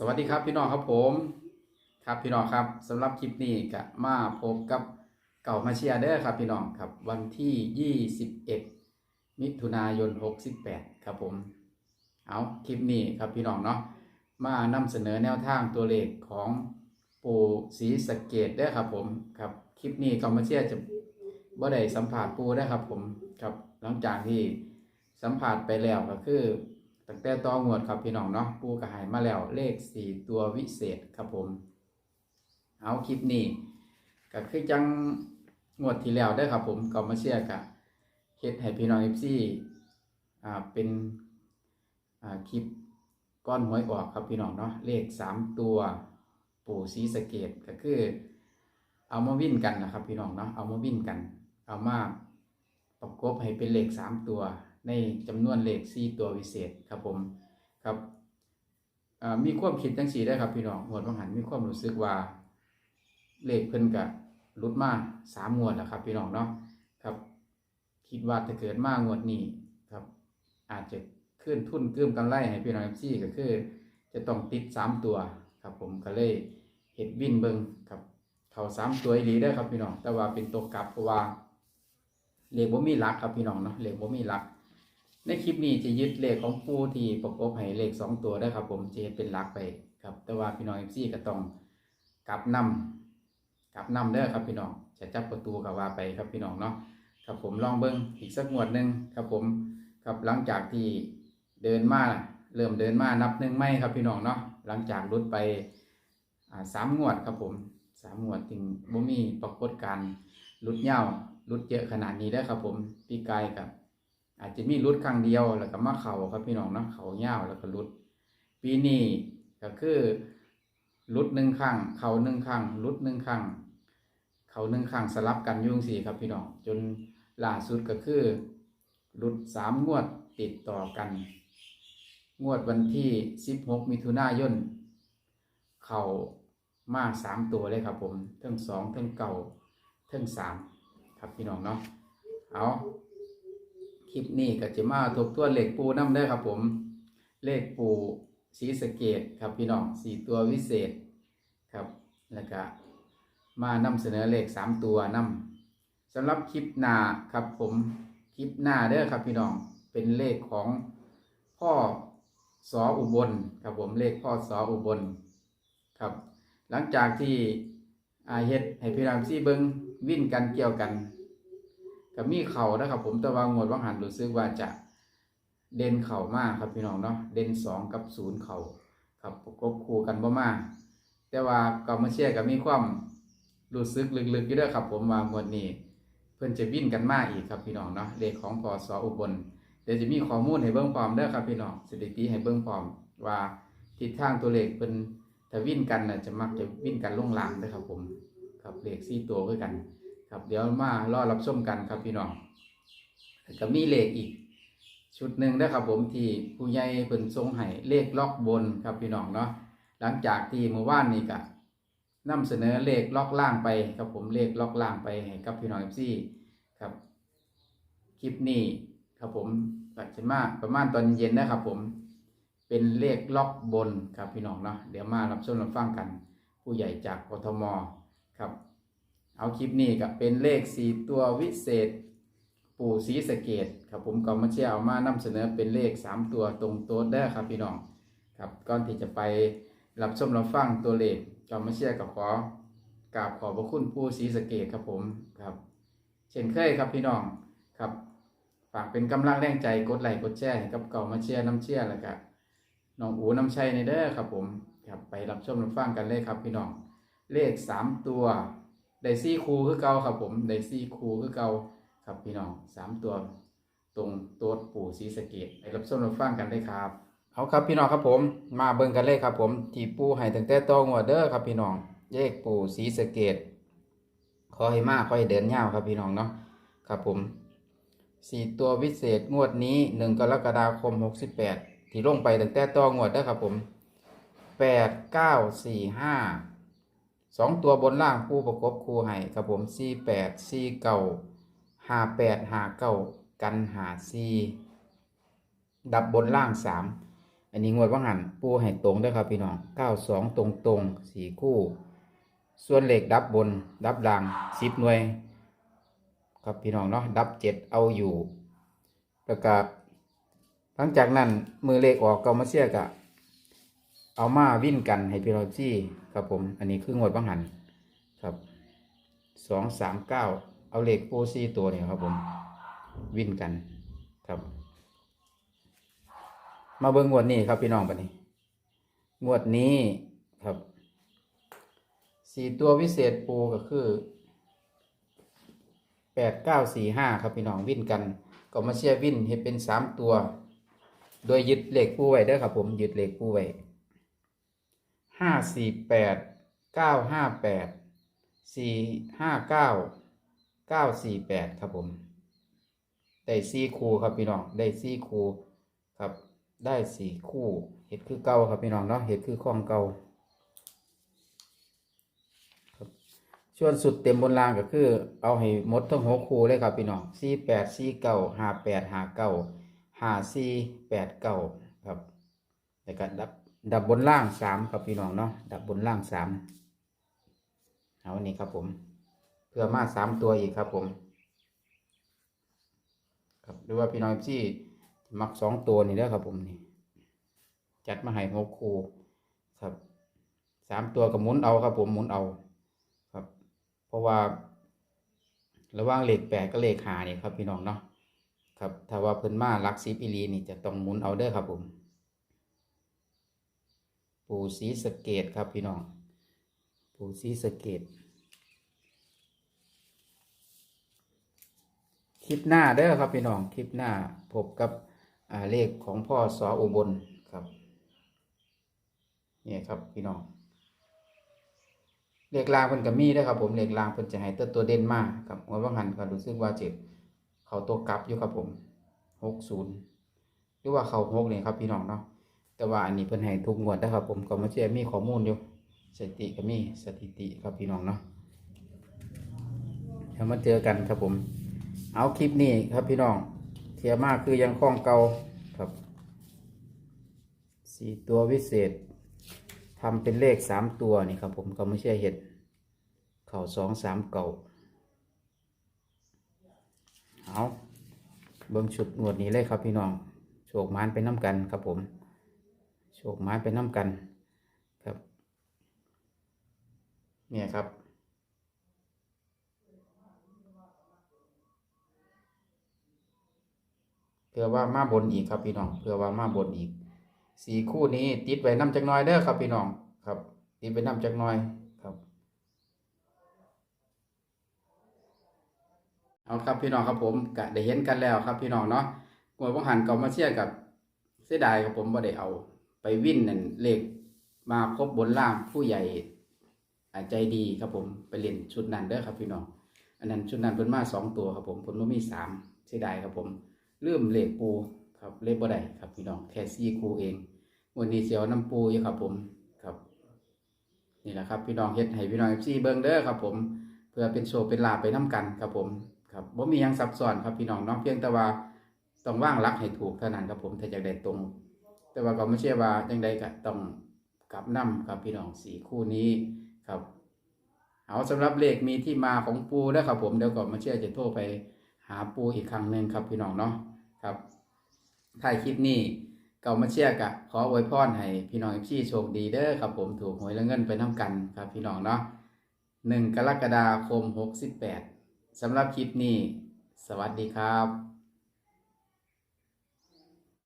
สวัสดีครับพี่น้องครับผมครับพี่น้องครับสำหรับคลิปนี้ก็มาพบกับเก่ามาเชียร์เด้อครับพี่น้องครับวันที่ 21 มิถุนายน 68 ครับผมเอาคลิปนี้ครับพี่น้องเนาะมานำเสนอแนวทางตัวเลขของปู่ศรีสะเกดเด้อครับผมครับคลิปนี้เก่ามาเชียร์จะบ่ได้สัมผัสปู่ได้ครับผมครับหลังจากที่สัมผัสไปแล้วก็คือ ตั้งแต่ต่องวดครับพี่น้องเนาะปูกระหายมาแล้วเลขสี่ตัววิเศษครับผม เอาคลิปนี้ก็คือจังงวดที่แล้วได้ครับผมก็มาเชียร์กับเฮ็ดให้พี่น้องเอฟซีอ่าเป็นอ่าคลิปก้อนหวยออกครับพี่น้องเนาะเลขสามตัวปูซีสเกดก็คือ เอามาวิ่นกันนะครับพี่น้องเนาะเอามาวิ่นกัน เอามาประกบให้เป็นเลขสามตัว ในจำนวนเลขสี่ตัววิเศษครับผมครับมีความคิดจังสีได้ครับพี่น้องหวดวังหันมีความรู้สึกว่าเลขเพิ่นกะลุดมาสามงวดแล้วครับพี่น้องเนาะครับ คิดว่าถ้าเกิดมางวดนี้ครับ อาจจะขึ้นทุนเกื้มกำไรให้พี่น้องเอฟซีก็คือ จะต้องติดสามตัวครับผมก็เลยเห็ดวินเบิงครับเขาสามตัวอีหลีได้ครับพี่น้องแต่ว่าเป็นตัวกลับเพราะว่าเลขบ่มีหลักครับพี่น้องเนาะเลขบ่มีหลัก ในคลิปนี้จะยึดเลขของผู้ที่ประกบให้เลขสองตัวได้ครับ ผมจะเฮ็ดเป็นหลักไปครับ แต่ว่าพี่น้องเอฟซีก็ต้องกลับนำกลับนำเด้อครับพี่น้องจะจับประตูกับว่าไปครับพี่น้องเนาะครับผมลองเบิ้งอีกสักงวดหนึ่งครับผมครับหลังจากที่เดินมาเริ่มเดินมานับหนึ่งไม่ครับพี่น้องเนาะหลังจากรุดไปอ่าสามงวดครับผมสามงวดถึงบ่มีปรากฏการณ์รุดเหย้ารุดเยอะขนาดนี้ได้ครับผมพี่กายกับ อาจจะมีรุดครั้งเดียวแล้วก็มาเข่าครับพี่น้องเนาะเข่าเง่าวแล้วก็รุด ปีนี้ก็คือรุดหนึ่งครั้งเข่าหนึ่งครั้งรุดหนึ่งครั้งเข่าหนึ่งครั้งสลับกันยุ่งสี่ครับพี่น้องจนล่าสุดก็คือรุดสามงวดติดต่อกัน งวดวันที่สิบหกมิถุนายนเข่ามาสามตัวเลยครับผมทั้งสองทั้งเก่าทั้งสามครับพี่น้องเนาะเอา คลิปนี้ก็จะมาทบทวนเลขปูน้ำได้ครับผม เลขปูสีสเกตครับพี่น้องสี่ตัววิเศษครับแล้วก็มานำเสนอเลขสามตัวนำสำหรับคลิปหน้าครับผมคลิปหน้าเด้อครับพี่น้องเป็นเลขของพ่อสออุบลครับผมเลขพ่อสออุบลครับ หลังจากที่อาเฮ็ดให้พี่น้องซี่เบิงวิ่นกันเกี่ยวกัน กับมีเข่านะครับ ผมแต่ว่างวดว่างหันรู้สึกว่าจะเด่นเข่ามากครับพี่น้องเนาะเด่นสองกับศูนย์เข่าครับประกบคู่กันบ่มากแต่ว่าก็มาเชียร์กับมีความรู้สึกลึกๆอยู่ด้วยครับ ผมว่างวดนี้ เพื่อนจะวิ่นกันมากอีกครับพี่น้องเนาะเลขของพอสออุบลเดี๋ยวจะมีข้อมูลให้เบิ้งพร้อมเด้อครับพี่น้องสถิติให้เบิ้งพร้อมว่าทิศทางตัวเลขเป็นถ้าวิ่นกันน่ะจะมักจะวิ่นกันลงหลังเด้ครับผมครับเลขสี่ตัวคือกัน ครับเดี๋ยวมารอรับชมกันครับพี่น้องก็มีเลขอีก ชุดหนึ่งนะครับผมที่ผู้ใหญ่เพิ่นทรงให้เลขล็อกบนครับพี่น้องเนาะหลังจากที่เมื่อวานนี้ก็นำเสนอเลขล็อกล่างไปครับผมเลขล็อกล่างไปให้กับพี่น้องเอฟซีครับคลิปนี้ครับผมก็จะมาประมาณตอนเย็นนะครับผมเป็นเลขล็อกบนครับพี่น้องเนาะเดี๋ยวมารับชมรับฟังกัน ผู้ใหญ่จากกทมครับ เอาคลิปนี้กับเป็นเลขสี่ตัววิเศษ ปู่ศรีสะเกดครับผมก็มาเชียร์เอามานำเสนอเป็นเลขสามตัวตรงโต๊ดได้ครับพี่น้องครับก่อนที่จะไปรับชมรับฟังตัวเลขก็มาเชียร์กับขอกราบขอบพระคุณปู่ศรีสะเกดครับผมครับ เช่นเคยครับพี่น้องครับฝากเป็นกำลังแรงใจกดไลค์กดแชร์กับเก่ามาเชียร์น้ำเชียร์แล้วก็น้องอูน้ำชัยในเด้อครับผมครับไปรับชมรับฟังกันเลยครับพี่น้องเลขสามตัว ได้ซี่คูคือเก่าครับผมได้ซี่คูคือเก่าครับพี่น้องสามตัว ตรงตัวปู่ศรีสะเกดไปรับชมรับฟังกันเลยครับเอาครับพี่น้องครับผม มาเบิ่งกันเลยครับผมที่ปู่ให้ตั้งแต่ตองวดเด้อครับพี่น้องเลขปู่ศรีสะเกดขอให้มาขอให้เดินยาวครับพี่น้องเนาะครับผมสี่ตัววิเศษงวดนี้หนึ่งกรกฎาคมหกสิบแปดที่ลงไปตั้งแต่ตองวดเด้อครับผมแปดเก้าสี่ห้า สองตัวบนล่างผู้ประกบคู่ให้ครับผมสี่แปดสี่เก้าห้าแปดห้าเก้ากันหาสี่ดับบนล่างสามอันนี้งวดว่างหันปูให้ตรงด้วยครับพี่น้องเก้าสองตรงตรงสี่คู่ ส่วนเหล็กดับบน ดับล่างสิบหน่วย ครับพี่น้องเนาะดับเจ็ดเอาอยู่แล้วก็หลังจากนั้นมือเลขออกก็มาเสียกะ เอามาวิ่นกันให้พี่น้องที่ครับผม อันนี้คืองวดบังหันครับสองสามเก้าเอาเหลขโปซี่ตัวเนี่ยครับผม วิ่นกันครับ มาเบิ่งงวดนี้ครับพี่น้องบัดนี้ งวดนี้ครับสี่ตัววิเศษปูก็คือแปดเก้าสี่ห้าครับพี่น้องวิ่นกันก็มาเชียร์วิ่นให้เป็นสามตัว โดยยึดเหลขปูไว้เด้อครับผมยึดเหลขปูไว้ ห้าสี่แปดเก้าห้าแปดสี่ห้าเก้าเก้าสี่แปดครับผม ได้สี่คู่ครับพี่น้อง ได้สี่คู่ครับ ได้สี่คู่ เห็ดคือเก่าครับพี่น้องเนาะ เห็ดคือข้องเก่าส่วนสุดเต็มบนรางก็คือ เอาให้หมดทั้งหกคู่เลยครับพี่น้องสี่แปดสี่เก้าห้าแปดห้าเก้าห้าสี่แปดเก้าครับแล้วก็ดับ ดับบนล่างสามครับพี่น้องเนาะดับบนล่างสามเอาอันนี้ครับผม เพื่อมาสามตัวอีกครับผม ครับหรือว่าพี่น้องที่มักสองตัวนี่เด้อครับผมนี่จัดมาให้หกคู่ครับสามตัวกับหมุนเอาครับผมหมุนเอาครับ เพราะว่า ระหว่างเลขแปดกับเลขหานี่ครับพี่น้องเนาะครับถ้าว่าเพิ่นมาลักซิบอีลีนี่จะต้องหมุนเอาเด้อครับผม ปู่ศรีสะเกดครับพี่น้อง ปู่ศรีสะเกดคลิปหน้าเด้อครับพี่น้อง คลิปหน้าพบกับเลขของพ่อสออุบลครับนี่ครับพี่น้องเลขลางเพิ่นก็มีเด้ครับผมเลขลางเพิ่นจะให้ตัวตัวเด่นมากครับว่าบางหันก็รู้สึกว่าเจ็บเขาตัวกลับอยู่ครับผมหกศูนย์หรือว่าเขาหกนี่ครับพี่น้องเนาะ แต่ว่าอันนี้เพิ่นให้ทุกงวดนะครับ ผมก็มาเชื่อมีข้อมูลอยู่สถิติก็มีสถิติครับพี่น้องเนาะเดี๋ยวมาเจอกันครับผม เอาคลิปนี้ครับพี่น้องเทียมากคือยังคล่องเก่าครับสี่ตัววิเศษทำเป็นเลขสามตัวนี่ครับผมก็ไม่ใช่เห็ด เข่าสองสามเก่าเอาเบิ้งชุดงวดนี้เลยครับพี่น้องโชคมานไปน้ำกันครับผม โชคหมานไปน้ำกันครับ เนี่ยครับ เพื่อว่ามาบนอีกครับพี่น้องเพื่อว่ามาบนอีกสี่คู่นี้ติดไว้น้ำจักน้อยเด้อครับพี่น้องครับติดไว้น้ำจักน้อยครับ เอาครับพี่น้องครับผมกะได้เห็นกันแล้วครับพี่น้องเนาะกวยบังหันก็มาเชียร์กับเสียดายครับผมบ่ได้เอา ไปวิ่นนั่นเลขมาครบบนล่างผู้ใหญ่ใจดีครับผมไปเล่นชุดนั้นเด้อครับพี่น้องอันนั้นชุดนั้นเพิ่นมาสองตัวครับผมเพิ่นมีสามเสียดายครับผมลืมเลขปูครับเลขบ่ได้ครับพี่น้องแค่ซี่คูเองวันนี้เสียวน้ำปูอยู่ครับผมครับ นี่แหละครับพี่น้องเฮ็ดให้พี่น้อง FC เบิ่งเด้อครับผม เพื่อเป็นโชว์เป็นลาไปน้กันครับผมครับบ่มียังซับซ้อนครับพี่น้องเนาะเพียงแต่ว่าต้องว่างหลักให้ถูกเท่านั้นครับผมถ้าจะได้ตรง แต่ว่าก็ไม่ใช่ว่าจังใดก็ต้องกลับนํครับพี่น้องสี่คู่นี้ครับเอาสำหรับเลขมีที่มาของปูนะครับผมเดี๋ยวก่อนมาเชื่อจะโทรไปหาปูอีกครั้งหนึ่งครับพี่น้องเนาะครับถ่ายคลิปนี้เก่ามาเชื่อกะขออวยพรให้พี่น้องพี่โชคดีเด้อครับผมถูกหวยและเงินไปน้ากันครับพี่น้องเนาะหนึ่งกรกฎาคมหกสิบแปดสำหรับคลิปนี้ สวัสดีครับ